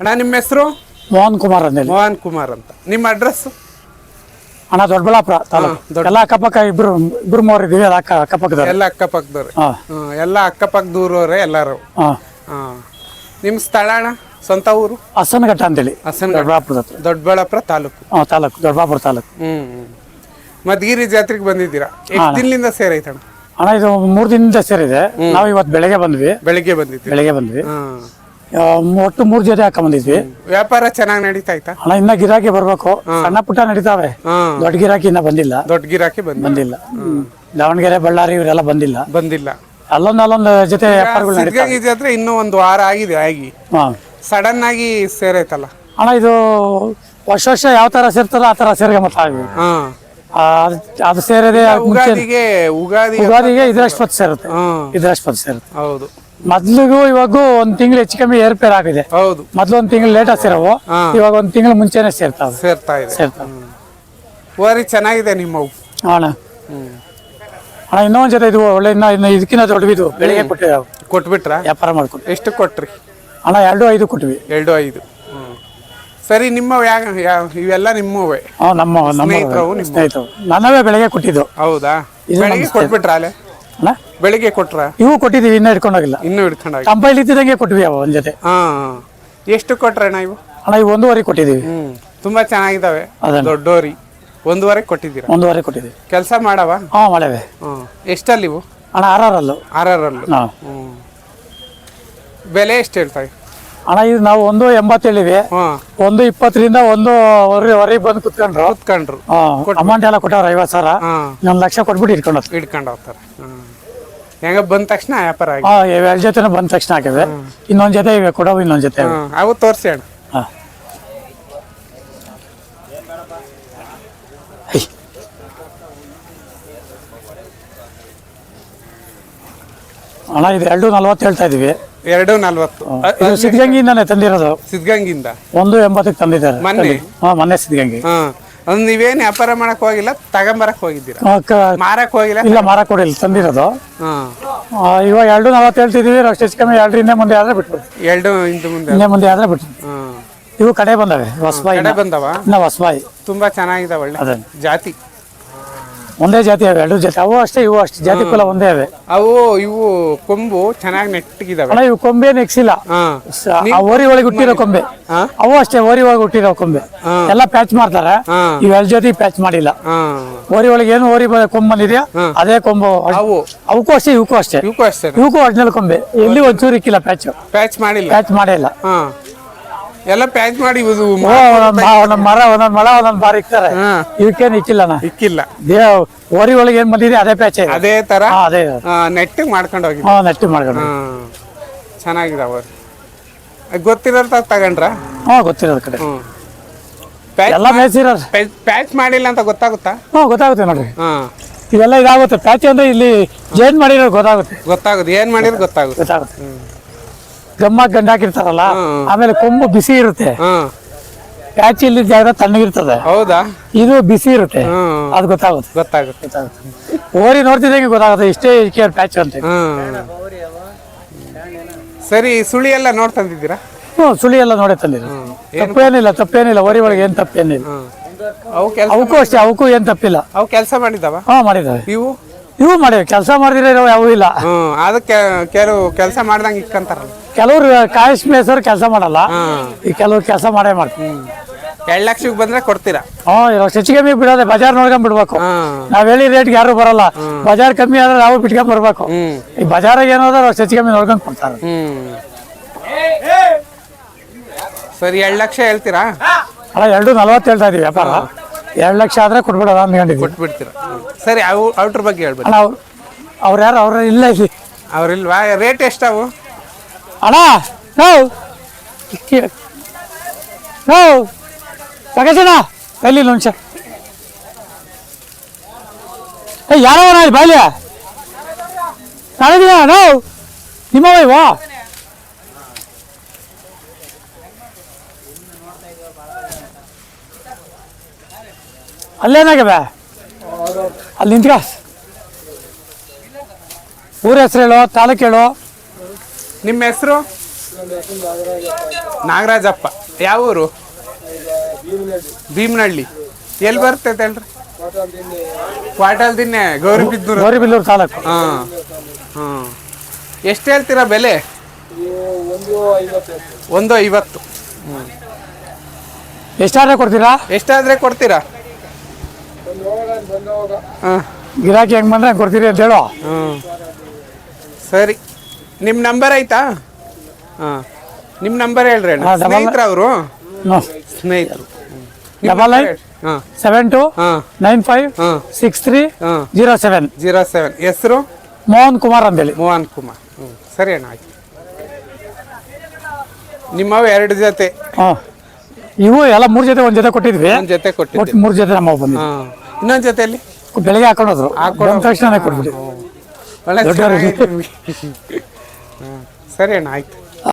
ಅಣ್ಣ ನಿಮ್ಮ ಹೆಸರು? ಮೋಹನ್ ಕುಮಾರ್ ಅಂದೇಳಿ ಮೋಹನ್ ಕುಮಾರ್ ಅಂತ. ನಿಮ್ಮ ಅಡ್ರೆಸ್ ಅಣ್ಣ ದೊಡ್ಡಬಳ್ಳಾಪುರ ತಾಲೂಕು. ಎಲ್ಲ ಅಕ್ಕಪಕ್ಕ ಇಬ್ರು ಇಬ್ರು ಮೂವರು ಇದೀವಿ ಎಲ್ಲ ಅಕ್ಕ ಅಕ್ಕಪಕ್ಕದವ್ರು. ಎಲ್ಲ ಅಕ್ಕಪಕ್ಕದವ್ರು. ಹಾ. ಹ್ಮ್, ಎಲ್ಲ ಅಕ್ಕಪಕ್ಕದೂರವ್ರೆ ಎಲ್ಲರೂ. ಹಾ. ಹಾಂ. ನಿಮ್ಮ ಸ್ಥಳ ಅಣ್ಣ? ಸ್ವಂತ ಊರು? ಹಸನಘಟ್ಟ ಅಂತೇಳಿ ಹಸನಘಟ್ಟ. ದೊಡ್ಡಬಳ್ಳಾಪುರದ ಹತ್ರ. ದೊಡ್ಡಬಳ್ಳಾಪುರ ತಾಲೂಕು. ಹಾಂ ತಾಲೂಕು ದೊಡ್ಡಬಳ್ಳಾಪುರ ತಾಲೂಕು. ಹ್ಮ್ ಹ್ಮ್. ಮದ್ಗಿರಿ ಜಾತ್ರೆಗೆ ಬಂದಿದ್ದೀರಾ? ಎಷ್ಟು ದಿನದಿಂದ ಸೇರೈತಣ್ಣ? ಅಣ್ಣ ಇದು ಮೂರು ದಿನದಿಂದ ಸೇರಿದೆ. ನಾವು ಇವತ್ತು ಬೆಳಗ್ಗೆ ಬಂದ್ವಿ. ಬೆಳಿಗ್ಗೆ ಬಂದಿದ್ವಿ ಬೆಳಗ್ಗೆ ಬಂದ್ವಿ. ಹಾಂ. ಒಟ್ಟು ಮೂರ್ ಜೊತೆ ಹಾಕ ಬಂದಿದ್ವಿ ವ್ಯಾಪಾರ ಚೆನ್ನಾಗಿ ನಡೀತಾ ಇತ್ತ? ಅಣ್ಣ ಇನ್ನ ಗಿರಾಕಿ ಬರ್ಬೇಕು. ಸಣ್ಣ ಪುಟ್ಟ ನಡೀತಾವೆ. ದೊಡ್ಡ ಗಿರಾಕಿ ಇನ್ನ ಬಂದಿಲ್ಲ. ದೊಡ್ಡ ಗಿರಾಕಿ ಬಂದ ಬಂದಿಲ್ಲ. ದಾವಣಗೆರೆ ಬಳ್ಳಾರಿ ಇವರೆಲ್ಲ ಬಂದಿಲ್ಲ. ಬಂದಿಲ್ಲ. ಅಲ್ಲೊಂದ್ ಅಲ್ಲೊಂದ್ ಜೊತೆ ವ್ಯಾಪಾರಗಳು ಇನ್ನೂ ಒಂದು ವಾರ ಆಗಿದೆ ಆಗಿ. ಸಡನ್ ಆಗಿ ಸೇರೈತಲ್ಲ. ಅಣ್ಣ ಇದು ವರ್ಷ ವರ್ಷ ಯಾವ ತರ ಸೇರ್ತಾರೋ ಆ ತರ ಸೇರ್ಗೆ ಮತ್ತೆ ಅದು ಸೇರದೆ ಉಗಾದಿಗೆ ಉಗಾದಿ ಉಗಾದಿಗೆ ಇದ್ರಷ್ಟು ಪತ್ ಸೇರುತ್ತೆ. ಇದ್ರಷ್ಟು ಹೊತ್ತು ಸೇರುತ್ತೆ. ಹೌದು. ಮೊದ್ಲಿಗೂ ಇವಾಗೂ ಒಂದ್ ತಿಂಗಳು ಹೆಚ್ಚು ಕಮ್ಮಿ ಏರ್ಪೇರ್ ಆಗಿದೆ. ಹೌದು. ಮೊದ್ಲು ಒಂದ್ ತಿಂಗಳು ಲೇಟ್ ಸೇರವು ಹಾ. ಇವಾಗ ಒಂದ್ ತಿಂಗಳು ಮುಂಚೆನೆ ಸೇರ್ತಾವೆ ಸೇರ್ತಾ ಇದೆ. ಸೇರ್ತಾವೆ ಓರಿ ಚೆನ್ನಾಗಿದೆ ನಿಮ್ಮವು ಅಣ್ಣ. ಅಣ್ಣ ಇನ್ನೊಂದ್ ಜೊತೆ ಇದು ಒಳ್ಳೆ ಇನ್ನ ಇನ್ನು ಇದಕ್ಕಿಂತ ದೊಡ್ಡವಿದು. ಬೆಳಿಗ್ಗೆ ಕೊಟ್ಟಿವಿ ಕೊಟ್ಬಿಟ್ರಾ? ವ್ಯಾಪಾರ ಮಾಡ್ಕೊಂಡು ಎಷ್ಟು ಕೊಟ್ರಿ? ಅಣ್ಣ ಎರಡು ಐದು ಕೊಟ್ವಿ. ಎರಡು ಐದು. ಹ್ಮ್. ಸರಿ ನಿಮ್ಮವು ಯಾ ಯಾ- ಇವೆಲ್ಲ ನಿಮ್ಮವೇ? ಹ್ಞೂ ನಮ್ಮ ನಮ್ಮ ಸ್ನೇಹಿತರವು ನಿಮ್ಮ ಸ್ನೇಹಿತರು ನನ್ನವೇ ಬೆಳಗ್ಗೆ ಕೊಟ್ಟಿದ್ದು. ಹೌದಾ? ಇದು ಬೆಳಿಗ್ಗೆ ನಮ್ಮ ಕೊಟ್ಬಿಟ್ರಾ ಅಲ್ಲೇ? ಅಣ್ಣ ಬೆಳಿಗ್ಗೆ ಕೊಟ್ರ? ಇವು ಕೊಟ್ಟಿದ್ದೀವಿ ಇನ್ನೂ ಹಿಡ್ಕೊಂಡೋಗಿಲ್ಲ. ಇನ್ನೂ ಹಿಡ್ಕೊಂಡಾಗ ಕಂಪೈಲ್ ಇದ್ದಿದಂಗೆ ಕೊಟ್ವಿ ಅವ ಒಂದ್ ಜೊತೆ. ಹಾ ಎಷ್ಟು ಕೊಟ್ರಣ್ಣ ಇವು? ಅಣ್ಣ ಇವು ಒಂದೂವರೆ ಕೊಟ್ಟಿದೀವಿ ಹ್ಮ್ ತುಂಬಾ ಚೆನ್ನಾಗಿದಾವೆ ಅದನ್ನ. ದೊಡ್ಡೋರಿ. ಒಂದೂವರೆ ಕೊಟ್ಟಿದ್ದೀರಾ? ಒಂದೂವರೆ ಕೊಟ್ಟಿದೀವಿ ಕೆಲಸ ಮಾಡವ? ಹಾ ಮಾಡವೆ. ಹ್ಮ್ ಎಷ್ಟಲ್ಲಿ ಇವು? ಅಣ್ಣ ಆರ್ ಆರ್ ಅಲ್ಲು ಹಾಂ ಬೆಲೆ ಎಷ್ಟು ಹೇಳ್ತಾವೆ ಅಣ್ಣ ಇದು ನಾವು ಒಂದು ಎಂಬತ್ ಹೇಳಿವಿ ಒಂದು ಇಪ್ಪತ್ತರಿಂದ ಒಂದು ಹೊರಗೆ ಬಂದು ಕುತ್ಕೊಂಡ್ರು. ಕುತ್ಕೊಂಡ್ರು. ಅಮೌಂಟ್ ಎಲ್ಲ ಕೊಟ್ಟವ್ರ ಐವತ್ತು ಸಾವಿರ. ಇನ್ನೊಂದು ಲಕ್ಷ ಕೊಟ್ಬಿಟ್ಟು ಇಟ್ಕೊಂಡು ಹಿಡ್ಕೊಂಡು ಹೋಗ್ತಾರೆ. ಹೆಂಗ ಬಂದ ತಕ್ಷಣ ವ್ಯಾಪಾರ ಎರಡು ಜೊತೆ ಬಂದ ತಕ್ಷಣ ಹಾಕಿವೆ ಇನ್ನೊಂದು ಜೊತೆ ಇವೆ ಕೊಡವು ಇನ್ನೊಂದು ಜೊತೆ ಅವು ತೋರಿಸಿ ಅಣ್ಣ. ಅಣ್ಣ ಇದು ಎರಡು ನಲ್ವತ್ತು ಹೇಳ್ತಾ ಇದೀವಿ. ಎರಡು ನಲ್ವತ್ತು. ಇದು ಸಿದ್ಧಗಂಗಿಯಿಂದಾನೆ ತಂದಿರೋದು? ಸಿದ್ಧಗಂಗಿಂದ ಒಂದು ಎಂಬತ್ತಕ್ಕೆ ತಂದಿದ್ದಾರೆ. ಮೊನ್ನೆ. ಹಾ ಮೊನ್ನೆ ಸಿದ್ಧಗಂಗಿ. ಹಾ. ಅದು ನೀವೇನ್ ವ್ಯಾಪಾರ ಮಾಡಕ್ ಹೋಗಿಲ್ಲ ತಗೊಂಬರಕ್ ಹೋಗಿದ್ದೀರಾ? ಆ, ಕ- ಮಾರಕ್ ಹೋಗಿಲ್ಲ? ಇಲ್ಲ ಮಾರಕ್ ಕೊಡಿಲ್ಲ ತಂದಿರೋದು. ಹಾ. ಆ, ಇವಾಗ ಎರಡು ನಲವತ್ತು ಹೇಳ್ತಿದೀವಿ ಅಷ್ಟು ಹೆಚ್ಚು ಕಮ್ಮಿ ಎರಡು ಹಿಂದೆ ಮುಂದೆ ಆದ್ರೆ ಬಿಟ್ಬಿಡ್ತೀವಿ ಎರಡು ಇಂದು ಮುಂದೆ ಇನ್ನೇ ಮುಂದೆ ಆದ್ರೆ ಬಿಟ್ಟು ಹಾ. ಇವು ಕಡೆ ಬಂದವೆ ಹೊಸಬಾಯಿ ಕಡೆ ಬಂದವ? ಇನ್ನ ಹೊಸಬಾಯಿ. ತುಂಬಾ ಚೆನ್ನಾಗಿದೆ ಒಳ್ಳೆ ಅದೇ. ಜಾತಿ. ಒಂದೇ ಜಾತಿ ಅವೆ ಎರಡು ಜಾತಿ. ಅವು ಅಷ್ಟೇ ಇವು ಅಷ್ಟೇ. ಜಾತಿ ಕುಲ ಒಂದೇ ಅವೆ. ಅವು ಇವು ಕೊಂಬು ಚೆನ್ನಾಗಿ ನೆಟ್ಟಗಿದಾವೆ. ಅಣ್ಣ ಇವು ಕೊಂಬೆ ನೆಕ್ಸಿಲ್ಲ. ಓರಿ ಒಳಗೆ ಹುಟ್ಟಿರೋ ಕೊಂಬೆ? ಅವು ಅಷ್ಟೇ ಓರಿ ಒಳಗೆ ಹುಟ್ಟಿರೋ ಕೊಂಬೆ. ಎಲ್ಲಾ ಪ್ಯಾಚ್ ಮಾಡ್ತಾರೆ. ಇವ್ ಇವೆಲ್ಲ ಜೊತೆ ಪ್ಯಾಚ್ ಮಾಡಿಲ್ಲ. ಓರಿ ಒಳಗೆ ಏನು ಓರಿ ಕೊಂಬ್ ಅದೇ ಕೊಂಬು ಅವು. ಅವಕ್ಕೂ ಅಷ್ಟೇ ಇವಕ್ಕೂ ಅಷ್ಟೇ. ಇವಕ್ಕೂ ಅಷ್ಟೇ ಇವಕ್ಕೂ ಒರಿಜಿನಲ್ ಕೊಂಬೆ. ಎಲ್ಲಿ ಒಂಚೂರು ಇಕ್ಕಿಲ್ಲ ಪ್ಯಾಚ್. ಪ್ಯಾಚ್ ಮಾಡಿಲ್ಲ? ಪ್ಯಾಚ್ ಮಾಡೇ ಇಲ್ಲ ಎಲ್ಲ ಪ್ಯಾಚ್ ಮಾಡಿ ಇದು ಒಂದೊಂದ್ ಮರ ಒಂದೊಂದ್ ಮಳ ಒಂದೊಂದ್ ಬಾರಿ ಇಕ್ತಾರೆ. ಇವಕ್ಕೇನು ಇಕ್ಕಿಲ್ಲಣ್ಣ ಇಕ್ಕಿಲ್ಲ ದೇವ್ ಓರಿ ಒಳಗೆ ಏನ್ ಬಂದಿದೆ ಅದೇ ಪ್ಯಾಚ್ ಅದೇ ತರ ಹಾ ಅದೇ ನೆಟ್ ಮಾಡ್ಕೊಂಡು ಹೋಗಿ ಹಾ ನೆಟ್ಟಿ ಮಾಡ್ಕೊಂಡು ಹಾ. ಚೆನ್ನಾಗಿದಾವ ಗೊತ್ತಿರೋರ್ ತಗೊಂಡ್ರ? ಹಾ ಗೊತ್ತಿರೋದ್ ಕಡೆ. ಎಲ್ಲ ಮೇಸಿರೋ ಪ್ಯಾಚ್ ಮಾಡಿಲ್ಲ ಅಂತ ಗೊತ್ತಾಗುತ್ತಾ? ಹಾ ಗೊತ್ತಾಗುತ್ತೆ ನೋಡ್ರಿ. ಹಾ. ಇವೆಲ್ಲ ಇದಾಗುತ್ತೆ. ಪ್ಯಾಚ್ ಅಂದ್ರೆ ಇಲ್ಲಿ ಏನ್ ಮಾಡಿರೋ ಗೊತ್ತಾಗುತ್ತೆ. ಗೊತ್ತಾಗುತ್ತೆ ಏನ್ ಮಾಡಿದ್ರೆ ಗೊತ್ತಾಗುತ್ತೆ. ಗೊತ್ತಾಗುತ್ತೆ ಗಮ್ಮ ಗಂಡ ಹಾಕಿರ್ತಾರಲ್ಲ ಆಮೇಲೆ ಕೊಂಬು ಬಿಸಿ ಇರುತ್ತೆ. ಪ್ಯಾಚಿಲ್ಲಿ ಜಾಗ ತಣ್ಣಗಿರ್ತದೆ ಹೌದಾ? ಇದು ಬಿಸಿ ಇರುತ್ತೆ. ಅದು ಗೊತ್ತಾಗುತ್ತೆ. ಗೊತ್ತಾಗುತ್ತೆ. ಓರಿ ನೋಡ್ತಿದ್ದಂಗೆ ಗೊತ್ತಾಗುತ್ತೆ ಇಷ್ಟೇ ಕೇರ್ ಪ್ಯಾಚ್ ಅಂತ. ಸರಿ ಸುಳಿ ಎಲ್ಲ ನೋಡ್ತಂದಿದ್ದೀರಾ ಹ್ಞೂ ಸುಳಿ ಎಲ್ಲ ನೋಡೇ ತಂದಿದ್ರು ತಪ್ಪೇನಿಲ್ಲ ತಪ್ಪೇನಿಲ್ಲ. ಓರಿ ಒಳಗೆ ಏನು ತಪ್ಪೇನಿಲ್ಲ. ಹ್ಮ್. ಅವು ಕೆಲ್ಸ ಅವಕ್ಕೂ ಅಷ್ಟೇ ಅವಕ್ಕೂ ಏನು ತಪ್ಪಿಲ್ಲ. ಅವು ಕೆಲಸ ಮಾಡಿದಾವ ಹಾಂ ಮಾಡಿದ್ದಾವೆ. ಇವು? ಇವು ಮಾಡಿವೆ ಕೆಲಸ ಮಾಡಿದ್ರೆ ಯಾವೂ ಇಲ್ಲ. ಹ್ಮ್ ಅದಕ್ಕೆ ಕೆಲವು ಕೆಲಸ ಮಾಡ್ದಂಗೆ ಇಕ್ಕಂತಾರಲ್ಲ. ಕೆಲವ್ರು ಕಾಯಿಸ್ ಮೇಸರು ಕೆಲಸ ಮಾಡಲ್ಲ. ಈ ಕೆಲವ್ರು ಕೆಲಸ ಮಾಡೇ ಮಾಡ್ತೀವಿ ಎರಡ್ ಲಕ್ಷಕ್ಕೆ ಬಂದ್ರೆ ಕೊಡ್ತೀರಾ? ಹ್ಞೂ ಇವಾಗ ಹೆಚ್ಚು ಕಮ್ಮಿ ಬಿಡೋದೆ ಬಜಾರ್ ನೋಡ್ಕೊಂಡ್ ಬಿಡ್ಬೇಕು. ಹ್ಮ್ ನಾವ್ ಹೇಳಿ ರೇಟ್ಗೆ ಯಾರು ಬರಲ್ಲ. ಬಜಾರ್ ಕಮ್ಮಿ ಆದ್ರೆ ನಾವು ಬಿಟ್ಕೊಂಡ್ ಬರ್ಬೇಕು. ಈ ಬಜಾರಾಗ ಏನಾದ್ರೆ ಹೆಚ್ಚು ಕಮ್ಮಿ ನೋಡ್ಕೊಂಡ್ ಕೊಡ್ತಾರೆ. ಹ್ಮ್ ಸರಿ ಎರಡ್ ಲಕ್ಷ ಹೇಳ್ತೀರಾ? ಅಲ್ಲ ಎರಡು ನಲ್ವತ್ತು ಹೇಳ್ತಾ ಇದೀವಿ ವ್ಯಾಪಾರ. ಎರಡು ಲಕ್ಷ ಆದ್ರೆ ಕೊಟ್ಬಿಡೋದ ಅಂದ್ಕೊಂಡಿದ್ವಿ. ಕೊಟ್ಬಿಡ್ತೀರಾ? ಸರಿ ಅವು ಔಟ್ರ ಬಗ್ಗೆ ಹೇಳ್ಬೇಕು ಅಣ್ಣ ಅವ್ರು ಅವ್ರು ಯಾರು? ಅವ್ರ ಇಲ್ಲ ಇಲ್ಲಿ. ಅವ್ರಿಲ್ವಾ ರೇಟ್ ಎಷ್ಟಾವು ಅಣ್ಣ ನೋ ನೋ ಪ್ರಕಾಶಣ್ಣ ಎಲ್ಲಿ ನಿಮಿಷ. ಏ ಯಾರೋ ಇಲ್ಲಿ ಬಾಯ್ಲಿ ನಾಳೆ ನೋ ನಿಮ್ಮವ ಇವಾ ಅಲ್ಲೇನಾಗ್ಯವ ಅಲ್ಲಿ ನಿಂತ್ಕ. ಊರ ಹೆಸರು ಹೇಳು ತಾಲೂಕು ಹೇಳು. ನಿಮ್ಮ ಹೆಸರು? ನಾಗರಾಜಪ್ಪ. ಯಾವ ಊರು? ಭೀಮನಹಳ್ಳಿ ಎಲ್ಲಿ ಬರ್ತೈತೆ ಹೇಳ್ರಿ? ಕ್ವಾಟಲ್ ದಿನ್ನೆ ಗೌರಿಬಿದ್ದೂರು ಗೌರಿಬಿಲ್ಲೂರು ತಾಲೂಕು. ಹಾಂ ಹಾಂ. ಎಷ್ಟು ಹೇಳ್ತೀರಾ ಬೆಲೆ? ಒಂದು ಐವತ್ತು. ಎಷ್ಟಾದರೆ ಕೊಡ್ತೀರಾ? ಎಷ್ಟಾದರೆ ಕೊಡ್ತೀರಾ? ಹಾಂ ಗಿರಾಕಿ ಹೆಂಗ್ ಬಂದ್ರೆ ಕೊಡ್ತೀರಿ ಅಂತ ಹೇಳೋ. ಹಾಂ ಸರಿ. ನಿಮ್ಮ ನಂಬರ್ ಆಯ್ತಾ? ಹಾಂ. ನಿಮ್ಮ ನಂಬರ್ ಹೇಳ್ರಿ ಅಣ್ಣ. ಹಾ, double- ಸ್ನೇಹಿತರ ಅವರು? ಸ್ನೇಹಿತರು. ಡಬಲ್ ನೈನ್ ಹಾಂ. ಸೆವೆನ್ ಟು ಹಾಂ. ನೈನ್ ಫೈವ್ ಹಾಂ. ಸಿಕ್ಸ್ ತ್ರೀ ಹಾಂ. ಜೀರೋ ಸೆವೆನ್ ಜೀರೋ ಸೆವೆನ್ ಹೆಸರು? ಮೋಹನ್ ಕುಮಾರ್ ಅಂತೇಳಿ. ಮೋಹನ್ ಕುಮಾರ್. ಹ್ಞೂ. ಸರಿ ಅಣ್ಣ ಆಯ್ತು. ನಿಮ್ಮವು ಎರಡು ಜೊತೆ. ಹಾಂ. ಇವು ಎಲ್ಲ ಮೂರು ಜೊತೆ ಒಂದು ಜೊತೆ ಕೊಟ್ಟಿದ್ವಿ. ಒಂದು ಜೊತೆ ಒಟ್ಟು ಕೊಟ್ಟಿದ್ದೆ ಮೂರು ಜೊತೆ ನಮ್ಮ ಬಂದಿದ್ವಿ. ಹಾಂ. ಇನ್ನೊಂದು ಜೊತೆಯಲ್ಲಿ? ಬೆಳಗ್ಗೆ ಹಾಕೊಂಡು ಹೋದ್ರು. ಹಾಕೊಂಡು ತಕ್ಷಣ ಒಳ್ಳೆ ಚೆನ್ನಾಗೈತೆ ನಿಮ್ಗೆ. ಹಾಂ ಸರಿ ಅಣ್ಣ ಆಯ್ತು.